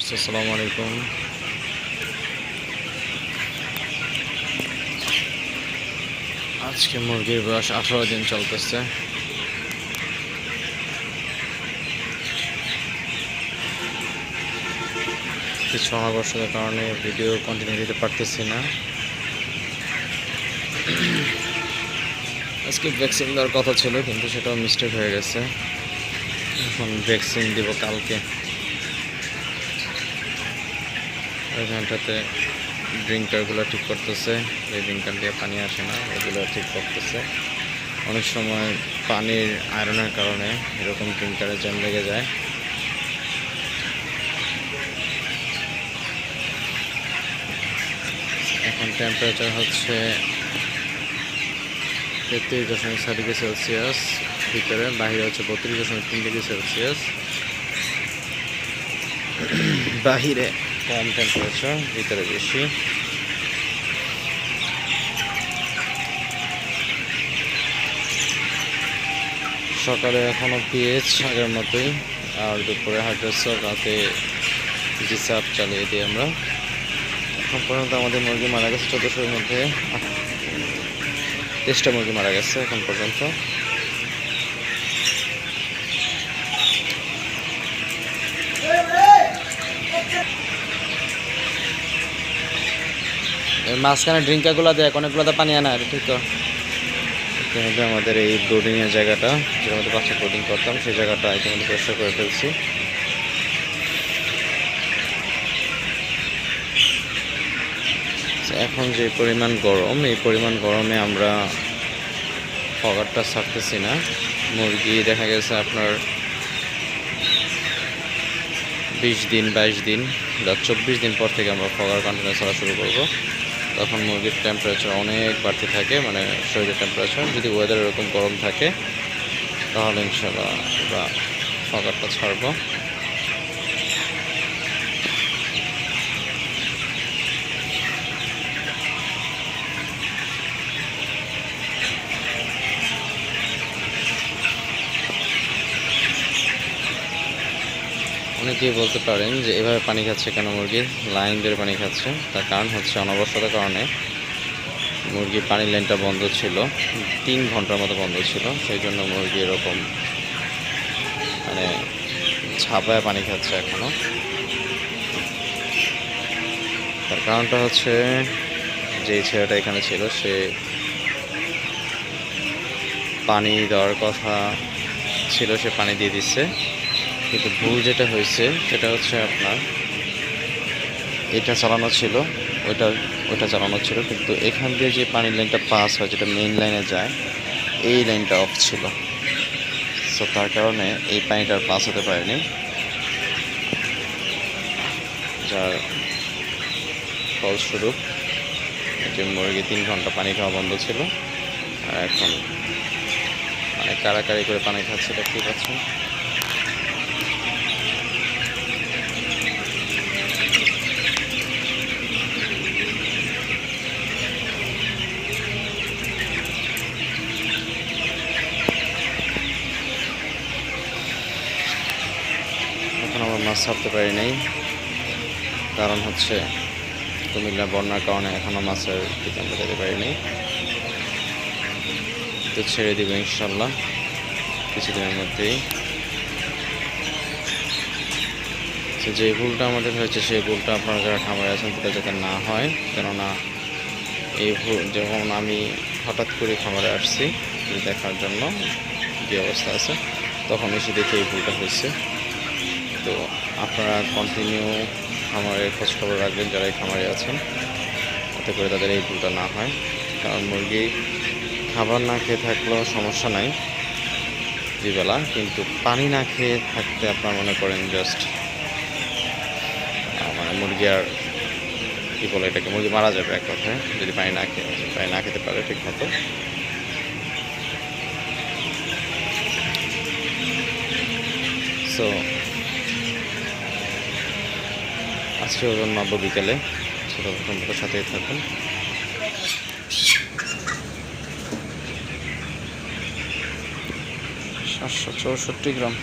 আসসালামু আলাইকুম। আজকে মুরগির বয়স আঠারো দিন চলতেছে। কিছু অনাবশ্যকের কারণে ভিডিও কন্টিনিউ দিতে পারতেছি না। আজকে ভ্যাকসিন দেওয়ার কথা ছিল, কিন্তু সেটাও মিস্টেক হয়ে গেছে। এখন ভ্যাকসিন দিব কালকে। ওইখানটাতে ড্রিঙ্কারগুলো ঠিক করতেছে। এই ড্রিঙ্কার দিয়ে পানি আসে না, এগুলো ঠিক করতেছে। অনেক সময় পানির আয়রনের কারণে এরকম ড্রিঙ্কারে জ্যাম লেগে যায়। এখন টেম্পারেচার হচ্ছে তেত্রিশ দশমিক ছয় ডিগ্রি সেলসিয়াস, ভিতরে বাহিরে হচ্ছে বত্রিশ দশমিক তিন ডিগ্রি সেলসিয়াস। বাহিরে। কম টেম্পারেচার ভিতরে বেশি। সকালে এখনও পিএইচ আগের মতোই, আর দুপুরে হাইড্রোসর রাতে ডিসাপ চালিয়ে দিই আমরা। এখন পর্যন্ত আমাদের মুরগি মারা গেছে চোদ্দোশোর মধ্যে। তেইশটা মুরগি মারা গেছে এখন পর্যন্ত এই মাঝখানে ড্রিঙ্কারগুলো দেয় অনেকগুলোতে পানি আনা ঠিক তো? ইতিমধ্যে আমাদের এই ব্রোডিংয়ের জায়গাটা, যেটার মধ্যে বাচ্চা ব্রোডিং করতাম, সেই জায়গাটা ইতিমধ্যে পরিষ্কার করে ফেলছি। এখন যে পরিমাণ গরম, এই পরিমাণ গরমে আমরা ফগারটা ছাড়তেছি না। মুরগি, দেখা গেছে আপনার বিশ দিন, বাইশ দিন, বা চব্বিশ দিন পর থেকে আমরা ফগার কন্টিনিউ ছাড়া শুরু করব। তখন মুরগির টেম্পারেচার অনেক বাড়তে থাকে মানে শরীরের টেম্পারেচার যদি ওয়েদার এরকম গরম থাকে, তাহলে ইনশাল্লাহ আমরা সকালটা ছাড়বো। অনেকেই বলতে পারেন যে এভাবে পানি খাচ্ছে কেন মুরগি? লাইন ধরে পানি খাচ্ছে। তার কারণ হচ্ছে অনবশ্যতার কারণে মুরগির পানির লাইনটা বন্ধ ছিল। তিন ঘণ্টার মতো বন্ধ ছিল। সেই জন্য মুরগি এরকম মানে ছাপায় পানি খাচ্ছে এখনও তার কারণটা হচ্ছে যে ছেলেটা এখানে ছিল, সে পানি দেওয়ার কথা ছিল, সে পানি দিয়ে দিচ্ছে। কিন্তু ভুল যেটা হয়েছে, সেটা হচ্ছে আপনার, এটা চালানো ছিল ওইটা ওইটা চালানো ছিল, কিন্তু এখান দিয়ে যে পানির লাইনটা পাস হয়, যেটা মেইন লাইনে যায়, এই লাইনটা অফ ছিল। সো তার কারণে এই পানিটা পাস হতে পারেনি। যার ফলস্বরূপ যে মুরগি তিন ঘণ্টা পানি খাওয়া বন্ধ ছিল। আর এখন মানে কারাকারি করে পানি খাচ্ছে এটা ঠিক পাচ্ছেন। এখন মাছ ছাড়তে পারি নাই। কারণ হচ্ছে কুমিল্লা বন্যার কারণে এখনও মাছের আমরা যেতে পারিনি তো ছেড়ে দিব ইনশাল্লাহ কিছুদিনের মধ্যেই। তো যে ভুলটা আমাদের হয়েছে, সেই ভুলটা আপনারা যারা খামারে আছেন সেটা যাতে না হয়। কেননা এই ভুল যেমন আমি হঠাৎ করে খামারে আসছি, দেখার জন্য যে অবস্থা আছে তখন এসে দেখে এই ভুলটা হয়েছে। তো আপনারা কন্টিনিউ খামারের খোঁজ খবর রাখবেন যারা এই খামারে আছেন। যাতে করে তাদের এই ভুলটা না হয়। কারণ মুরগি খাবার না খেয়ে থাকলেও সমস্যা নাই দুবেলা, কিন্তু পানি না খেয়ে থাকতে আপনারা মনে করেন জাস্ট মানে মুরগি আর, কী বলে এটাকে, মুরগি মারা যাবে এক কথায়, যদি পানি না খেয়ে পানি না খেতে পারে ঠিক মতো। সো আজকে ওজন মাপব বিকেলে। সেটা তোমরা সাথেই থাকুন। সাতশো চৌষট্টি গ্রাম।